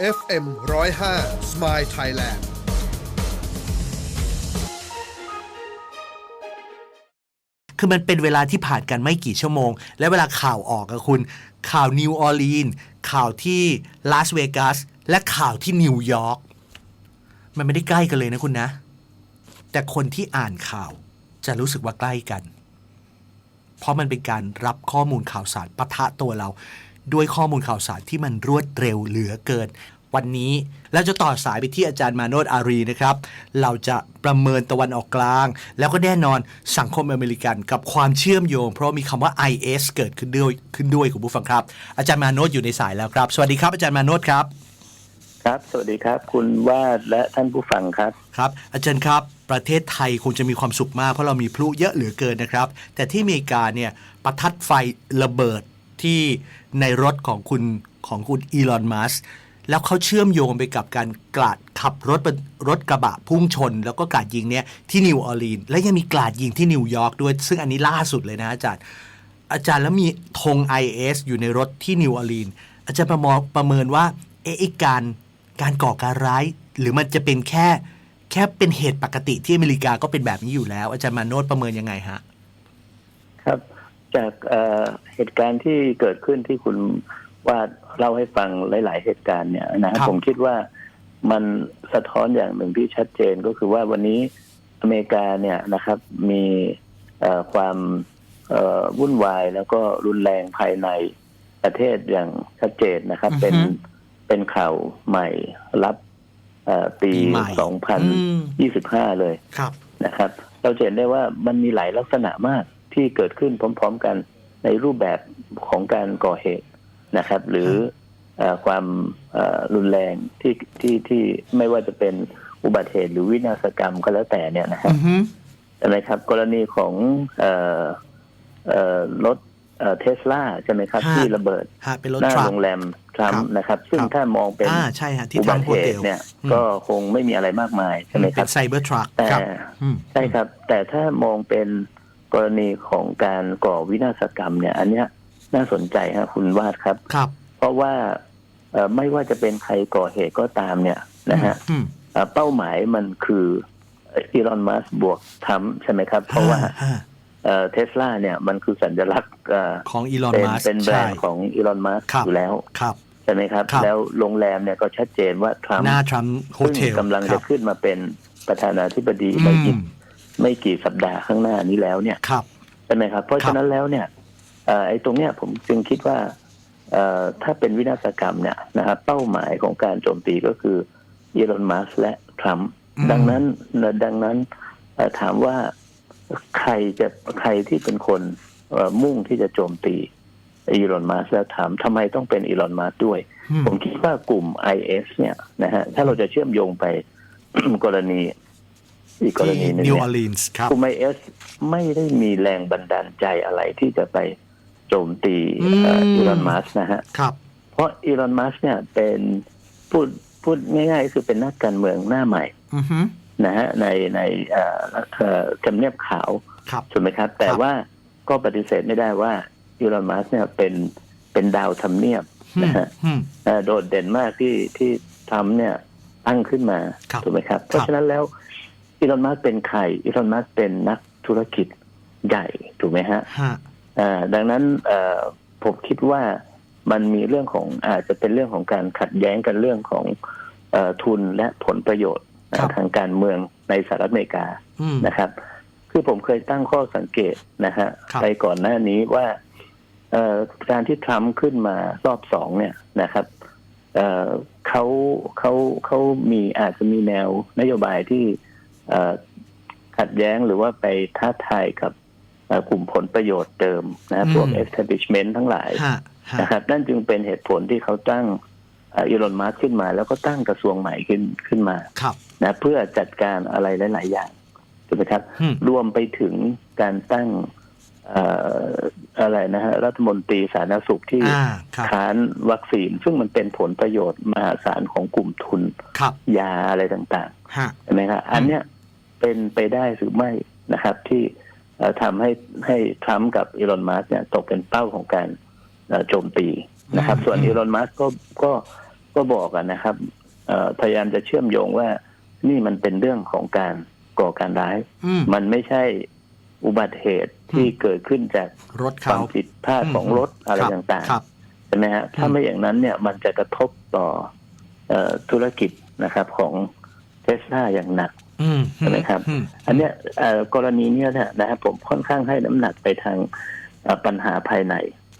FM 105 Smile Thailand คือมันเป็นเวลาที่ผ่านกันไม่กี่ชั่วโมง และเวลาข่าวออกอะคุณ ข่าวนิวออร์ลีนข่าวที่ลาสเวกัสและข่าวที่นิวยอร์กมันไม่ได้ใกล้กันเลยนะคุณนะ แต่คนที่อ่านข่าวจะรู้สึกว่าใกล้กัน เพราะมันเป็นการรับข้อมูลข่าวสารปะทะตัวเรา ด้วยข้อมูลข่าวสารที่มันรวดเร็วเหลือเกิน วันนี้เราจะต่อสายไปที่อาจารย์มาโนดอารีนะครับ เราจะประเมินตะวันออกกลาง แล้วก็แน่นอนสังคมอเมริกันกับความเชื่อมโยง เพราะมีคำว่า IS เกิดขึ้นด้วยขึ้นด้วยคุณผู้ฟังครับ อาจารย์มาโนดอยู่ในสายแล้วครับ สวัสดีครับอาจารย์มาโนดครับ ครับ สวัสดีครับ คุณวาดและท่านผู้ฟังครับครับ อาจารย์ครับประเทศไทยคงจะมีความสุขมากเพราะเรามีพลุเยอะเหลือเกินนะครับ แต่ที่อเมริกาเนี่ยประทัดไฟระเบิด ที่ในรถของคุณของคุณอีลอนมัสแล้วเขาเชื่อมโยงไปกับการกราดขับรถรถกระบะพุ่งชน แล้วก็กราดยิงเนี่ยที่นิวออร์ลีนและยังมีกราดยิงที่นิวยอร์กด้วย ซึ่งอันนี้ล่าสุดเลยนะอาจารย์ อาจารย์แล้วมีธง IS อยู่ในรถที่นิวออร์ลีนอาจารย์ประมองประเมินว่าเอ๊ะไอ้การการก่อการร้าย หรือมันจะเป็นแค่แค่เป็นเหตุปกติที่อเมริกาก็เป็นแบบนี้อยู่แล้ว อาจารย์มาโนดประเมินยังไงฮะ จากเอ่อเหตุการณ์ที่เกิดขึ้นที่คุณวาดเล่าให้ฟังหลาย ๆ เหตุการณ์เนี่ยนะฮะครับผมคิดว่ามันสะท้อนอย่างหนึ่งที่ชัดเจนก็คือว่าวันนี้อเมริกาเนี่ยนะครับมีเอ่อความเอ่อวุ่นวายแล้วก็รุนแรงภายในประเทศอย่างชัดเจนนะครับอือฮึเป็นเป็นข่าวใหม่รับเอ่อปีปีใหม่อืม2025 เลยครับนะครับ เราจะเห็นได้ว่ามันมีหลายลักษณะมาก ที่เกิดขึ้นพร้อม ๆ กันในรูปแบบของการก่อเหตุนะครับ หรือเออความเอ่อรุนแรงที่ที่ที่ไม่ว่าจะเป็นอุบัติเหตุหรือวินาศกรรมก็แล้วแต่เนี่ยนะครับอือฮึใช่ไหมครับ กรณีของเอ่อเอ่อรถเทสลาใช่ไหมครับ ที่ระเบิดฮะเป็นรถหน้าทรัคโรงแรมทรัมครับป์นะครับ ซึ่งครับถ้ามองเป็นอ่าใช่ฮะที่อุบัทำติโฮเหเทตุลเนี่ยอืมก็คงไม่มีอะไรมากมายใช่ไหมคเป็รับนไซเบอร์ทรัคแต่ครับอืมใช่ครับ แต่ถ้ามองเป็น กรณีของการก่อวินาศกรรมเนี่ย อันเนี้ยน่าสนใจครับคุณวาดครับ ครับ เพราะว่าเอ่อไม่ว่าจะเป็นใครก่อเหตุก็ตามเนี่ยนะฮะอืมเอ่อเป้าหมายมันคืออีลอนมัสบวกทรัมป์ใช่ไหมครับ เพราะว่าฮะเทสลาเนี่ยมันคือสัญลักษณ์เอ่อของอีลอนเป็นมัสเป็นแบรใช่นด์ของอีลอนมัสครับอยู่แล้วครับใช่ไหมครับครับ แล้วโรงแรมเนี่ยก็ชัดเจนว่าทรัมป์หน้าทรัมป์โฮซึ่งเทลกำลังคจะรับขึ้นมาเป็นประธานาธิบดีอืไม่กี่ม ไม่กี่สัปดาห์ข้างหน้านี้แล้วเนี่ยครับใช่ไหมครับ เพราะครับฉะนั้นแล้วเนี่ยเอ่อไอ้ตรงเนี้ยผมจึงคิดว่าเอ่อถ้าเป็นวินาศกรรมเนี่ยนะครับเป้าหมายของการโจมตีก็คืออีลอนมัสและทรัมป์อืมดังนั้นดังนั้นเอ่อถามว่าใครจะใครที่เป็นคนเอ่อมุ่งที่จะโจมตีอีลอนมัสและถามทำไมต้องเป็นอีลอนมัสด้วยอืมผมคิดว่ากลุ่ม IS เนี่ยนะฮะถ้าเราจะเชื่อมโยงไปกรณี อีกกรณีที่หนึงนิวเนี่ออยร์ลีนส์ครับกลุ่ม IS ไม่ได้มีแรงบันดาลใจอะไรที่จะไปโจมตีอืมอีลอนมัสนะฮะ ครับ เพราะอีลอนมัสเนี่ยเป็นพูดพูดง่ายๆก็คือเป็นนักการเมืองหน้าใหม่อือฮึนะฮะในในเอ่อเอ่อทำเนียบขาว ครับ ถูกไหมครับ แต่ครับว่าก็ปฏิเสธไม่ได้ว่าอีลอนมัสเนี่ยเป็นเป็นดาวทำเนียบอืมนะฮะอืม เอ่อโดดเด่นมากที่ที่ทำเนี่ยตั้งขึ้นมา ครับถูกไหมครับ เพราะฉะนั้นแล้ว อีลอนมัสเป็นใครอีลอนมัสเป็นนักธุรกิจใหญ่ถูกไหมฮะฮะอ่าดังนั้นเอ่อผมคิดว่ามันมีเรื่องของอาจจะเป็นเรื่องของการขัดแย้งกันเรื่องของเออทุนและผลประโยชน์ครับทางการเมืองในสหรัฐอเมริกาอืมนะครับ คือผมเคยตั้งข้อสังเกตนะฮะครับไปก่อนหน้านี้ว่าเอ่อการที่ทรัมป์ขึ้นมารอบสองเนี่ยนะครับเอ่อเขาเขาเขามีอาจจะมีแนวนโยบายที่เอ่อ ขัดแย้งหรือว่าไปท้าทายกับเอ่อกลุ่มผลประโยชน์เดิมนะพวกอืม establishment ทั้งหลายฮะฮะนะครับนั่นจึงเป็นเหตุผลที่เขาตั้งอีลอนมัสขึ้นมา แล้วก็ตั้งกระทรวงใหม่ขึ้นขึ้นมาครับนะเพื่อจัดการอะไรหลาย ๆ อย่างถูกไหมครับอืมรวมไปถึงการตั้งเอ่ออะไรนะฮะรัฐมนตรีสาธารณสุขที่อ่าครับค้านวัคซีน ซึ่งมันเป็นผลประโยชน์มหาศาลของกลุ่มทุนครับยาอะไรต่างฮะๆใช่ไหมครับอันเนี้ย เป็นไปได้หรือไม่นะครับ ที่เอ่อทำให้ให้ทรัมป์กับอีลอนมัสเนี่ยตกเป็นเป้าของการเอ่อโจมตีนะครับอืมส่วนอืมอีลอนมัสก็ก็ก็บอกกันนะครับเอ่อพยายามจะเชื่อมโยงว่านี่มันเป็นเรื่องของการก่อการร้ายอืมมันไม่ใช่อุบัติเหตุที่อืมเกิดขึ้นจากรถคเขาวามผิดพลาดของรถอะไรคบต่างครับๆใช่ไหมฮะถ้าไม่อย่างนั้นเนี่ยมันจะกระทบต่อเอ่อธุรกิจนะครับของเทสลาอย่างหนักอืม ใช่ไหมครับอืมอันเนี้ยเอ่อกรณีเนี้ยเนี่ยนะครับผมค่อนข้างให้น้ำหนักไปทางเอ่อปัญหาภายใน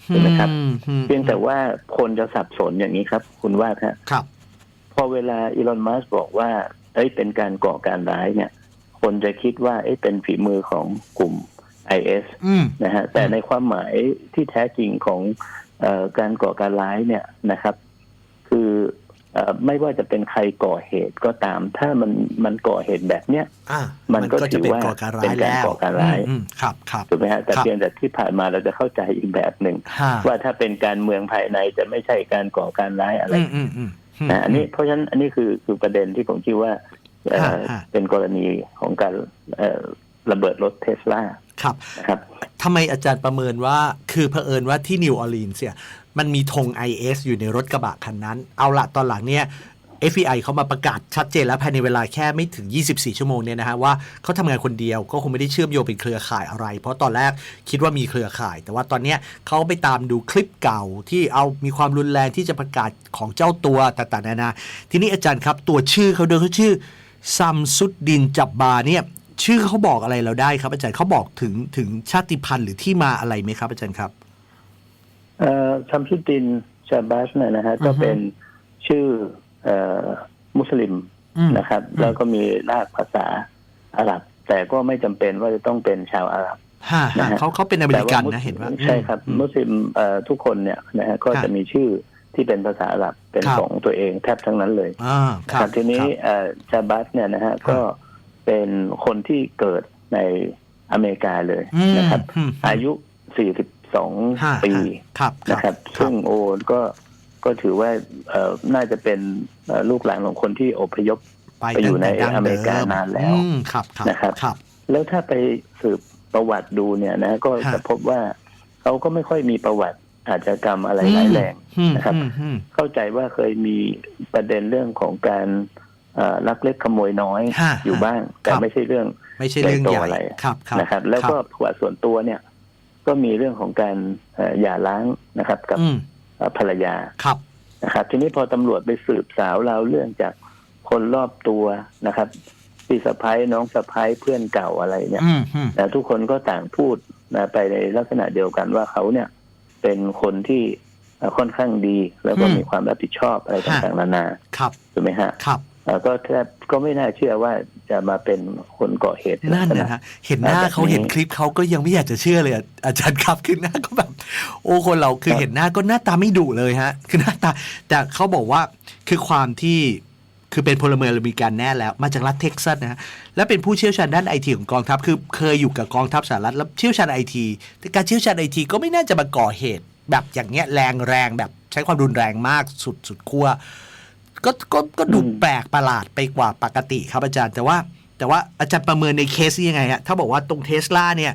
ใช่ไหมครับอือืมเพียงแต่ว่าคนจะสับสนอย่างนี้ครับ คุณว่าฮะครับ พอเวลาอีลอนมัสบอกว่า เอ้ยเป็นการก่อการร้ายเนี่ย คนจะคิดว่าเอ้ยเป็นฝีมือของกลุ่ม IS อืมนะฮะแต่ในความหมายที่แท้จริงของเออการก่อการร้ายเนี่ยนะครับคือเออ ไม่ว่าจะเป็นใครก่อเหตุก็ตาม ถ้ามันมันก่อเหตุแบบเนี้ยอ่ามัมันก็ก็ถืจะอเป็นว่าก่อการร้าเป็ยนการแล้วก่อการร้ายอืมครับครับถูกไหมฮะแต่ครับเพียงแต่ที่ผ่านมาเราจะเข้าใจอีกแบบหนึ่งฮะว่าถ้าเป็นการเมืองภายในจะไม่ใช่การก่อการร้ายอะไรอืมอืมอืมมนะอันนี้เพราะฉะนั้นอันนี้คือคือประเด็นที่ผมคิดว่าเอ่อฮะฮะเป็นกรณีของการเอ่อระเบิดรถเทสลา ครับนะครับทำไมอาจารย์ประเมินว่าคือเผอิญว่าที่นิวออร์ลีนส์เนี่ยมันมีธง IS อยู่ในรถกระบะคันนั้น เอาละตอนหลังเนี่ย FBI เขามาประกาศชัดเจนแล้วภายในเวลาแค่ไม่ถึง 24 ชั่วโมงเนี่ยนะฮะว่าเขาทำงานคนเดียวก็คงไม่ได้เชื่อมโยงเป็นเครือข่ายอะไร เพราะตอนแรกคิดว่ามีเครือข่าย แต่ว่าตอนเนี้ยเขาไปตามดูคลิปเก่าที่เอามีความรุนแรงที่จะประกาศของเจ้าตัวต่างๆนานาทีนี้อาจารย์ครับตัวชื่อเขาโดยเขาชื่อซัมซุดดินจับบาเนี่ย ชื่อเขาบอกอะไรเราได้ครับ อาจารย์เขาบอกถึงถึงชาติพันธุ์หรือที่มาอะไรไหมครับ อาจารย์ครับเอ่อซัมซุดดินชาบัสเนี่ยนะฮะอือฮึก็เป็นชื่อเอ่อมุสลิมอืมนะครับอืมแล้วก็มีรากภาษาอาหรับ แต่ก็ไม่จำเป็นว่าจะต้องเป็นชาวอาหรับฮะนะฮะฮะเขาเขาเป็นอเมริกันแต่นะเห็นว่าใช่ครับอืมมุสลิมเอ่อทุกคนเนี่ยนะฮะก็ครับจะมีชื่อที่เป็นภาษาอาหรับเป็นครับของตัวเองแทบทั้งนั้นเลยอ่าคครัรับบทีนี้ครับเอ่อชาบัสเนี่ยนะฮะครับก็ เป็นคนที่เกิดในอเมริกาเลยอืมนะครับอืมอายุฮะ42 ปีฮะครับนะครับครัซึ่บงโอนก็ก็ถือว่าเอ่อน่าจะเป็นเอ่อลูกหลานของคนที่อพยพไปไปอยู่ตั้งแต่ในดั้งอเมเดิริกานานแล้วอืมครับครับนะครับครับ แล้วถ้าไปสืบประวัติดูเนี่ยนะก็ฮะจะพบว่าเขาก็ไม่ค่อยมีประวัติอาชญากรรมอะไรร้ายแรงอืมนะครับอืมอืมเข้าใจว่าเคยมีประเด็นเรื่องของการเอ่อ ลักเล็กขโมยน้อยฮะอยู่บ้าง แต่ครับไม่ใช่เรื่องไม่ใช่เรื่องใหญ่ใหญ่โตอะไรครับครับนะครับ แล้วก็ประวัติส่วนตัวเนี่ย ก็มีเรื่องของการเอ่อหย่าร้างนะครับ กับอืมเอ่อภรรยาครับนะครับ ทีนี้พอตำรวจไปสืบสาวราวเรื่องจากคนรอบตัวนะครับพี่สะพ้ายน้องสะพ้ายเพื่อนเก่าอะไรเนี่ยอืมอืมนะทุกคนก็ต่างพูดนะไปในลักษณะเดียวกันว่าเขาเนี่ย เป็นคนที่เอ่อค่อนข้างดีแล้วก็อืมมีความรับผิดชอบอะไรต่างๆนานา ครับถูกไหมฮะครับเอ่อ ก็แทบก็ไม่น่าเชื่อว่าจะมาเป็นคนก่อเหตุนั่นลักษนะณฮะเห็นหน้าแบบนี้เขาเห็นคลิปเขาก็ยังไม่อยากจะเชื่อเลยอะอาจารย์ครับคือหน้าก็แบบ โอ้คนเราคือครับเห็นหน้าก็หน้าตาไม่ดุเลยฮะ คือหน้าตา แต่เขาบอกว่าคือความที่คือเป็นพลเมืองอเมริกันแน่แล้ว มาจากรัฐเท็กซัสนะฮะและเป็นผู้เชี่ยวชาญด้านไอทีของกองทัพ คือเคยอยู่กับกองทัพสหรัฐแล้วเชี่ยวชาญไอทีแต่การเชี่ยวชาญไอทีก็ไม่น่าจะมาก่อเหตุ แบบอย่างเงี้ยแรงแรงแบบใช้ความรุนแรงมากสุดสุดขั้ว ก็ก็ก็ดูอืมแปลกประหลาดไปกว่าปกติครับอาจารย์ แต่ว่า แต่ว่าอาจารย์ประเมินในเคสนี้ยังไงฮะถ้าบอกว่าตรงเทสลาเนี่ย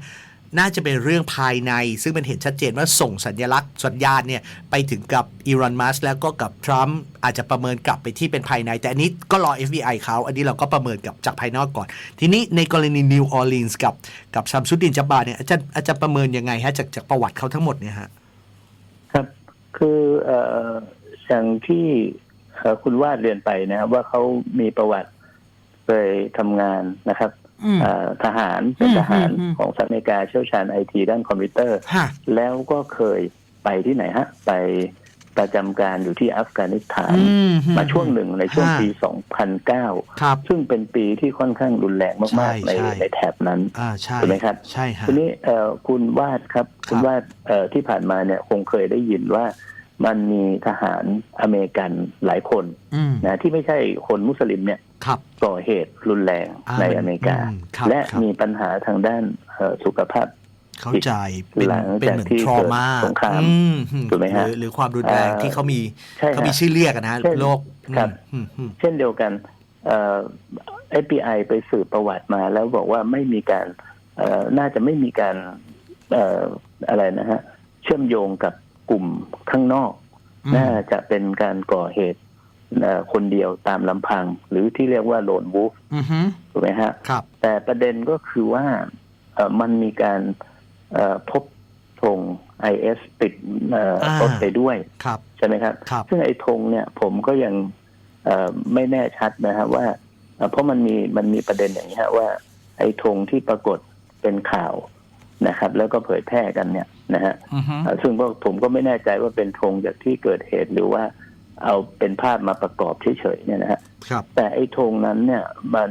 น่าจะเป็นเรื่องภายใน ซึ่งมันเห็นชัดเจนว่าส่งสัญลักษณ์สัญญาณเนี่ยไปถึงกับอีรอนมัสแล้วก็กับทรัมป์อาจจะประเมินกลับไปที่เป็นภายใน แต่อันนี้ก็รอ FBI เขา อันนี้เราก็ประเมินกับจากภายนอกก่อน ทีนี้ในกรณีนิวออร์ลีนส์กับกับซัมซุดดินจับบาเนี่ยอาจารย์อาจารย์ประเมินยังไงฮะจากจากประวัติเขาทั้งหมดเนี่ยฮะครับคือเอ่ออย่างที่เอ่อ คุณวาดเรียนไปนะครับ ว่าเขามีประวัติเคยทำงานนะครับอืมเอ่อทหารเป็นอืมทหารอืมอืมของสหรัฐอเมริกาเชี่ยวชาญไอทีด้านคอมพิวเตอร์ฮะแล้วก็เคยไปที่ไหนฮะ ไปประจำการอยู่ที่อัฟกานิสถานอืมมาช่วงหนึ่งในช่วงฮะปี 2009ครับซึ่งเป็นปีที่ค่อนข้างรุนแรงมากใช่ๆในใช่ในแถบนั้นอ่าใช่ถูกไหมครับ ใช่ฮะทีนี้เอ่อคุณวาดครับ คุณวาดเอ่อที่ผ่านมาเนี่ยคงเคยได้ยินว่า มันมีทหารอเมริกันหลายคนอืมนะที่ไม่ใช่คนมุสลิมเนี่ยครับก่อเหตุรุนแรงอ่าในอเมริกาอืมครับและครับมีปัญหาทางด้านเอ่อสุขภาพเข้าใจเป็นหลังเป็นจากเหมือนที่ทรเกิดมาสงครามถูกไหมฮะหรือหรือความรุนแรงเอ่อที่เขามีใช่ฮะเขามีชื่อเรียกอะนะฮะเช่นโรคครับอืมอืมเช่นเดียวกันเอ่อ FBI ไปสืบประวัติมาแล้วบอกว่าไม่มีการเอ่อน่าจะไม่มีการเอ่ออะไรนะฮะเชื่อมโยงกับ กลุ่มข้างนอกอืมน่าจะเป็นการก่อเหตุเอ่อคนเดียวตามลำพัง หรือที่เรียกว่าโลนวูฟอือฮึถูกไหมฮะครับแต่ประเด็นก็คือว่าเอ่อมันมีการเอ่อพบธง IS ติดเอ่ออารถไปด้วยครับใช่ไหมครับครับ ซึ่งไอ้ธงเนี่ยผมก็ยังเอ่อไม่แน่ชัดนะครับว่าเอ่อเพราะมันมีมันมีประเด็นอย่างนี้ฮะว่า ไอ้ธงที่ปรากฏเป็นข่าวนะครับ แล้วก็เผยแพร่กันเนี่ย นะฮะอือฮึเอ่อซึ่งพวกผมก็ไม่แน่ใจว่าเป็นธงจากที่เกิดเหตุหรือว่าเอาเป็นภาพมาประกอบเฉยๆเนี่ยนะฮะครับแต่ไอ้ธงนั้นเนี่ยมัน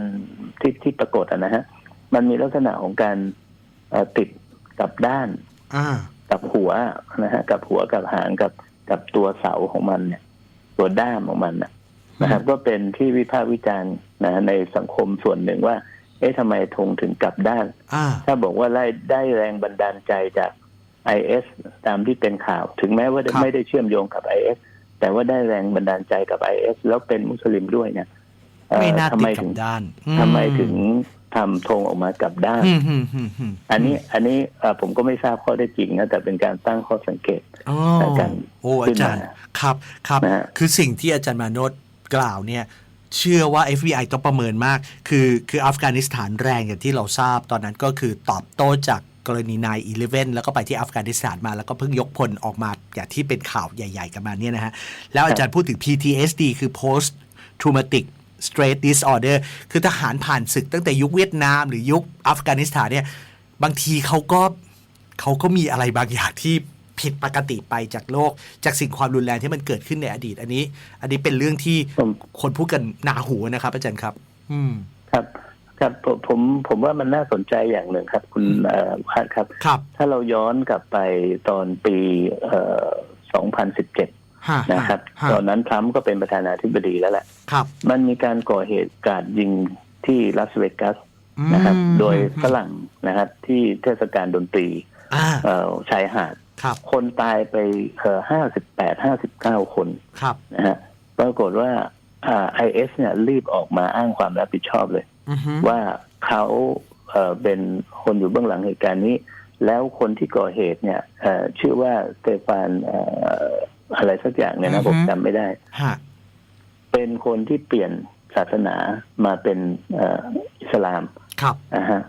ที่ที่ปรากฏอะนะฮะมันมีลักษณะของการเอ่อติดกับด้านอ่ากับหัวนะฮะกับหัวกับหางกับกับตัวเสาของมันเนี่ย ตัวด้ามของมันนะนะครับ ก็เป็นที่วิพากษ์วิจารณ์นะฮะในสังคมส่วนหนึ่งว่า เอ๊ะทำไมธงถึงกลับด้านอ่าถ้าบอกว่าได้ได้แรงบันดาลใจจาก IS ตามที่เป็นข่าว ถึงแม้ว่าครับ ไม่ได้เชื่อมโยงกับ IS แต่ว่าได้แรงบันดาลใจกับ IS แล้วเป็นมุสลิมด้วยเนี่ยเอ่อไม่น่าทำติดไมกัถึบงด้านทำไมถึงทำธงออกมากับด้าน อืมอืมอืมอืมอันนี้อันนี้เอ่อผมก็ไม่ทราบข้อได้จริงนะแต่เป็นการตั้งข้อสังเกต อ๋ออาจารย์โอ้อาจารย์ ขึ้นมาครับครับ นะฮะ คือสิ่งที่อาจารย์มาโนดกล่าวเนี่ย เชื่อว่า FBI ต้องประเมินมาก คือคืออัฟกานิสถานแรงอย่างที่เราทราบตอนนั้นก็คือตอบโต้จาก กรณีนาย11แล้วก็ไปที่อัฟกานิสถานมาแล้วก็เพิ่งยกพลออกมาอย่างที่เป็นข่าวใหญ่ ๆ กันมาเนี่ยนะฮะ แล้วอาจารย์พูดถึง PTSD คือ post traumatic stress disorder คือทหารผ่านศึกตั้งแต่ยุคเวียดนาม หรือยุคอัฟกานิสถานเนี่ย บางทีเขาก็เขาก็มีอะไรบางอย่างที่ผิดปกติไปจากโลก จากสิ่งความรุนแรงที่มันเกิดขึ้นในอดีต อันนี้ อันนี้เป็นเรื่องที่ผมคนพูดกันหนาหูนะครับอาจารย์ครับ อืมครับ ครับผมผมผมว่ามันน่าสนใจอย่างหนึ่งครับ คุณเอ่อพัดครับครับ ถ้าเราย้อนกลับไปตอนปีเอ่อ2017ฮะนะครับฮะตอนนั้นทรัมป์ก็เป็นประธานาธิบดีแล้วแหละครับมันมีการก่อเหตุกราดยิงที่ลาสเวกัสนะครับอืมโดยฝรั่งนะครับ ที่เทศกาลดนตรีอ่าเอ่อชายหาดครับคนตายไปห้าสิบแปดห้าสิบเก้าคนครับนะฮะปรากฏว่า ไอเอสเนี่ยรีบออกมาอ้างความรับผิดชอบเลยอือฮึว่าเขาเอ่อเป็นคนอยู่เบื้องหลังเหตุการณ์นี้ แล้วคนที่ก่อเหตุเนี่ยเอ่อชื่อว่าสเตฟานเอ่ออะไรสักอย่างเนี่ยนะผมจำไม่ได้ฮะเป็นคนที่เปลี่ยนศาสนามาเป็นเอ่ออิสลาม ครับนะฮะ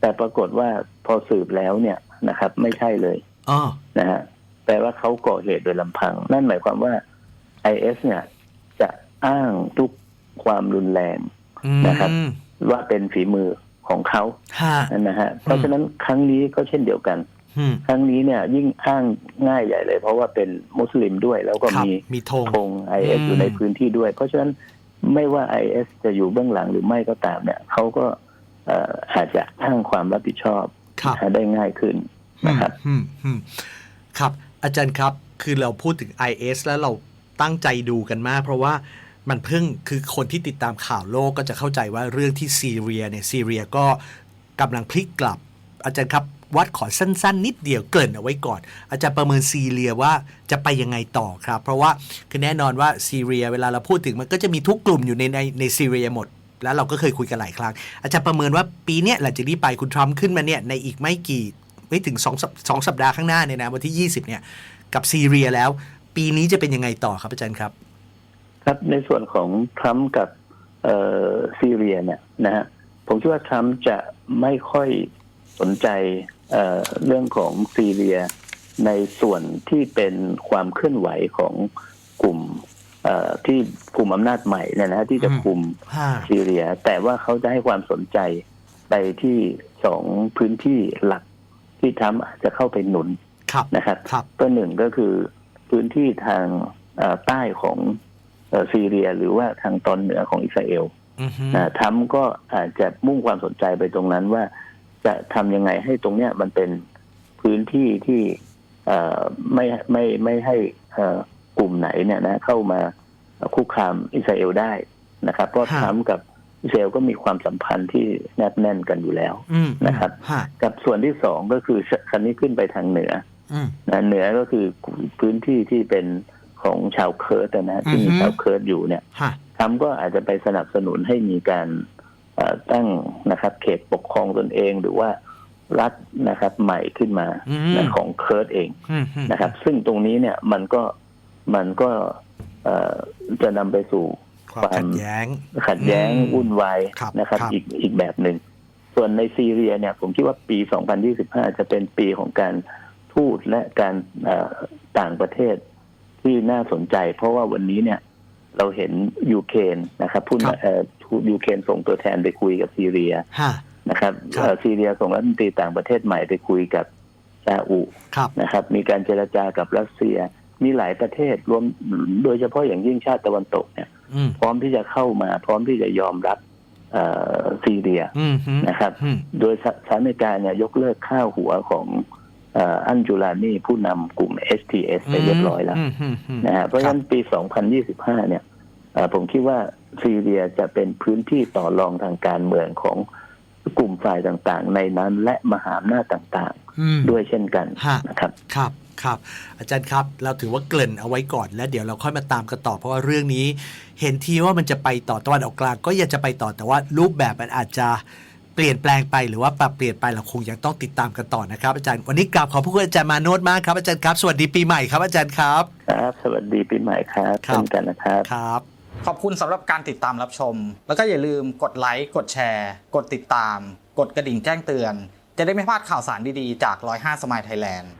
แต่ปรากฏว่าพอสืบแล้วเนี่ยนะครับ ไม่ใช่เลยอ๋อนะฮะแปลว่าเขาก่อเหตุโดยลำพัง นั่นหมายความว่า IS เนี่ยจะ อ้างทุกความรุนแรงอืมนะครับ ว่าเป็นฝีมือของเขาฮะนะฮะเพราะฉะนั้นครั้งนี้ก็เช่นเดียวกันอืมครั้งนี้เนี่ยยิ่งอ้างง่ายใหญ่เลย เพราะว่าเป็นมุสลิมด้วย แล้วก็ครับมีมีธงธง IS อืมอยู่ในพื้นที่ด้วย เพราะฉะนั้นไม่ว่า IS จะอยู่เบื้องหลังหรือไม่ก็ตามเนี่ยเขาก็เอ่ออาจจะอ้างความรับผิดชอบครับได้ง่ายขึ้นนะครับอืมอืมครับ อาจารย์ครับคือเราพูดถึง IS แล้วเราตั้งใจดูกันมาก เพราะว่า มันเพิ่งคือคนที่ติดตามข่าวโลกก็จะเข้าใจว่าเรื่องที่ซีเรียเนี่ยซีเรียก็กำลังพลิกกลับ อาจารย์ครับวัดขอสั้น ๆ นิดเดียวเกริ่นเอาไว้ก่อน อาจารย์ประเมินซีเรียว่าจะไปยังไงต่อครับ เพราะว่าคือแน่นอนว่าซีเรียเวลาเราพูดถึงมันก็จะมีทุกกลุ่มอยู่ในในในซีเรียหมด แล้วเราก็เคยคุยกันหลายครั้ง อาจารย์ประเมินว่าปีเนี้ยหลังจากนี้ไปคุณทรัมป์ขึ้นมาเนี่ยในอีกไม่กี่ไม่ถึงสองสัปสองสัปดาห์ข้างหน้าเนี่ยนะวันที่ 20เนี่ยกับซีเรียแล้ว ปีนี้จะเป็นยังไงต่อครับอาจารย์ครับ ครับในส่วนของทรัมป์กับเอ่อซีเรียเนี่ยนะฮะผมคิดว่าทรัมป์จะไม่ค่อยสนใจเอ่อเรื่องของซีเรีย ในส่วนที่เป็นความเคลื่อนไหวของกลุ่มเอ่อที่กลุ่มอำนาจใหม่เนี่ยนะฮะที่จะอืมคุมห้าซีเรีย แต่ว่าเขาจะให้ความสนใจไปที่สองพื้นที่หลักที่ทรัมป์อาจจะเข้าไปหนุนครับนะครับครับก็หนึ่งก็คือพื้นที่ทางเอ่อใต้ของเอ่อ ซีเรียหรือว่าทางตอนเหนือของอิสราเอลอือฮึนะทรัมป์ก็อาจจะมุ่งความสนใจไปตรงนั้นว่าจะทำยังไงให้ตรงเนี้ยมันเป็นพื้นที่ที่เอ่อไม่ไม่ไม่ให้เอ่อกลุ่มไหนเนี่ยนะเข้ามาคุกคามอิสราเอลได้นะครับ เพราะทรัมป์กับอิสราเอลก็มีความสัมพันธ์ที่แนบแน่นกันอยู่แล้วอืมนะครับฮะกับส่วนที่สองก็คือคันนี้ขึ้นไปทางเหนืออืมนะเหนือก็คือพื้นที่ที่เป็น ของชาวเคิร์ดนะฮะที่มีอือฮึชาวเคิร์ดอยู่เนี่ยฮะทรัมป์ก็อาจจะไปสนับสนุนให้มีการเอ่อตั้งนะครับ เขตปกครองตนเองหรือว่ารัฐนะครับ ใหม่ขึ้นมาอืมนะของเคิร์ดเองอืมอืมนะครับ ซึ่งตรงนี้เนี่ยมันก็มันก็เอ่อจะนำไปสู่ความขัดแย้งขัดแย้งอืมวุ่นวายครับนะครับครับ อีกอีกแบบหนึ่งส่วนในซีเรียเนี่ยผมคิดว่าปี 2025 จะเป็นปีของการทูตและการเอ่อต่างประเทศ ที่น่าสนใจ เพราะว่าวันนี้เนี่ย เราเห็นยูเครนนะครับผู้ครับเอ่อทูตยูเครนส่งตัวแทนไปคุยกับซีเรียฮะนะครับครับเอ่อซีเรียส่งรัฐมนตรีต่างประเทศใหม่ไปคุยกับซาอุครับนะครับ มีการเจรจากับรัสเซีย มีหลายประเทศรวมโดยเฉพาะอย่างยิ่งชาติตะวันตกเนี่ยอืมพร้อมที่จะเข้ามา พร้อมที่จะยอมรับเอ่อซีเรียอืมฮึนะครับอืมโดยสหรัฐอเมริกาเนี่ยยกเลิกข้าวหัวของเอ่ออันจูลานีผู้นำกลุ่ม STS ไปเรียบร้อยแล้วมฮึฮึนะฮะเพราะฉะนั้นปี 2025 เนี่ยเอ่อผมคิดว่าซีเรียจะเป็นพื้นที่ต่อรองทางการเมืองของกลุ่มฝ่ายต่างๆ ในนั้นและมหาอำนาจต่างอืมๆด้วยเช่นกันฮะนะครับครับครับ อาจารย์ครับเราถือว่าเกริ่นเอาไว้ก่อน แล้วเดี๋ยวเราค่อยมาตามกันต่อเพราะว่าเรื่องนี้ เห็นทีว่ามันจะไปต่อตะวันออกกลางก็ยังจะไปต่อแต่ว่ารูปแบบมันอาจจะ เปลี่ยนแปลงไปหรือว่าปรับเปลี่ยนไปเราคงยังต้องติดตามกันต่อนะครับ อาจารย์วันนี้กราบขอบพระคุณอาจารย์มาโนดมากครับอาจารย์ครับสวัสดีปีใหม่ครับอาจารย์ครับครับ สวัสดีปีใหม่ครับครับเช่นกันนะครับครับ ขอบคุณสำหรับการติดตามรับชม แล้วก็อย่าลืมกดไลค์กดแชร์ กดติดตาม กดกระดิ่งแจ้งเตือน จะได้ไม่พลาดข่าวสารดีๆจาก 105 สมายไทยแลนด์